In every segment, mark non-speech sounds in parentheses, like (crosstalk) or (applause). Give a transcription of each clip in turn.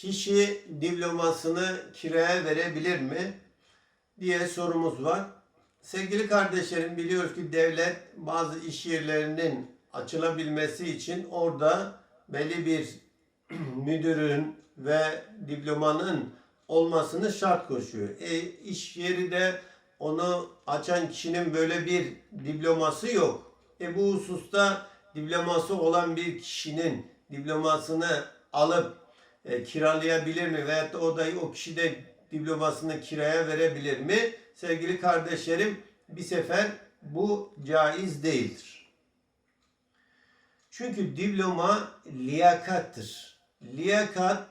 Kişi diplomasını kiraya verebilir mi? diye sorumuz var. Sevgili kardeşlerim biliyoruz ki devlet bazı iş yerlerinin açılabilmesi için orada belli bir (clears throat) müdürün ve diplomanın olmasını şart koşuyor. E, iş yeri de onu açan kişinin böyle bir diploması yok. E bu hususta diploması olan bir kişinin diplomasını alıp e, kiralayabilir mi? Veyahut da o da o kişi de diplomasını kiraya verebilir mi? Sevgili kardeşlerim bir sefer bu caiz değildir. Çünkü diploma liyakattır. Liyakat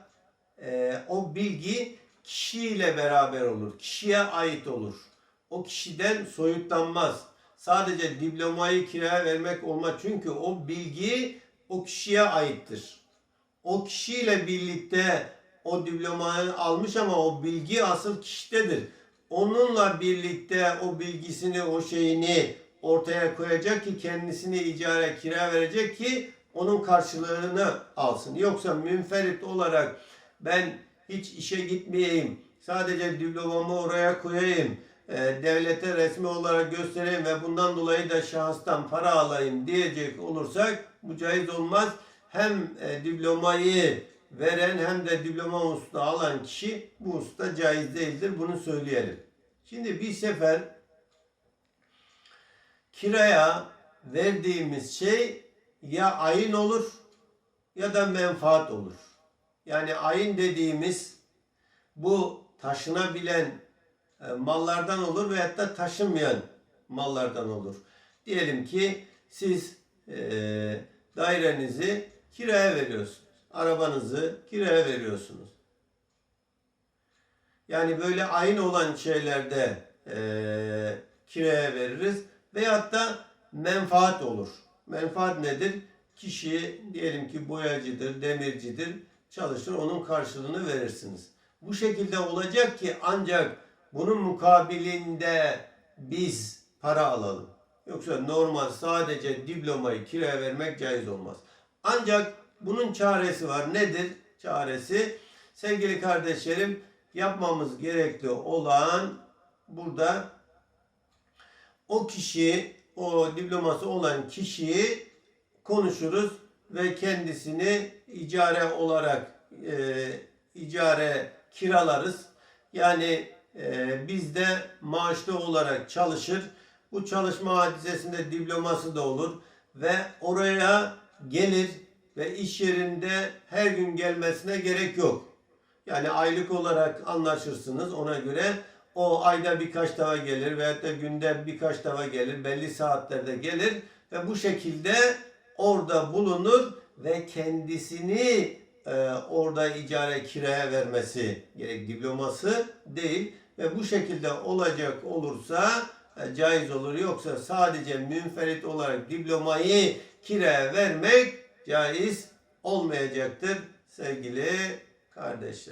e, o bilgi kişiyle beraber olur. Kişiye ait olur. O kişiden soyutlanmaz. Sadece diplomayı kiraya vermek olmaz. Çünkü o bilgi o kişiye aittir. O kişiyle birlikte o diplomayı almış ama o bilgi asıl kişidedir. Onunla birlikte o bilgisini, o şeyini ortaya koyacak ki kendisini icare kira verecek ki onun karşılığını alsın. Yoksa münferit olarak ben hiç işe gitmeyeyim, sadece diplomamı oraya koyayım, e, devlete resmi olarak göstereyim ve bundan dolayı da şahıstan para alayım diyecek olursak bu caiz olmaz. Hem e, diplomayı veren hem de diploma usta alan kişi bu usta caiz değildir. Bunu söyleyelim. Şimdi bir sefer kiraya verdiğimiz şey ya ayın olur ya da menfaat olur. Yani ayın dediğimiz bu taşınabilen e, mallardan olur veyahut da taşınmayan mallardan olur. Diyelim ki siz e, dairenizi kiraya veriyorsunuz. Arabanızı kiraya veriyorsunuz. Yani böyle aynı olan şeylerde e, kiraya veririz. Veyahut da menfaat olur. Menfaat nedir? Kişi diyelim ki boyacıdır, demircidir, çalışır, onun karşılığını verirsiniz. Bu şekilde olacak ki ancak bunun mukabilinde biz para alalım. Yoksa normal sadece diplomayı kiraya vermek caiz olmaz. Ancak bunun çaresi var. Nedir çaresi? Sevgili kardeşlerim yapmamız gerekli olan burada o kişi, o diploması olan kişiyi konuşuruz ve kendisini icare olarak e, icare kiralarız. Yani e, bizde maaşlı olarak çalışır. Bu çalışma hadisesinde diploması da olur ve oraya gelir ve iş yerinde her gün gelmesine gerek yok. Yani aylık olarak anlaşırsınız ona göre. O ayda birkaç defa gelir veyahut da günde birkaç defa gelir. Belli saatlerde gelir ve bu şekilde orada bulunur ve kendisini e, orada icare kiraya vermesi gerek diploması değil ve bu şekilde olacak olursa e, caiz olur yoksa sadece münferit olarak diplomayı kiraya vermek caiz olmayacaktır sevgili kardeşler.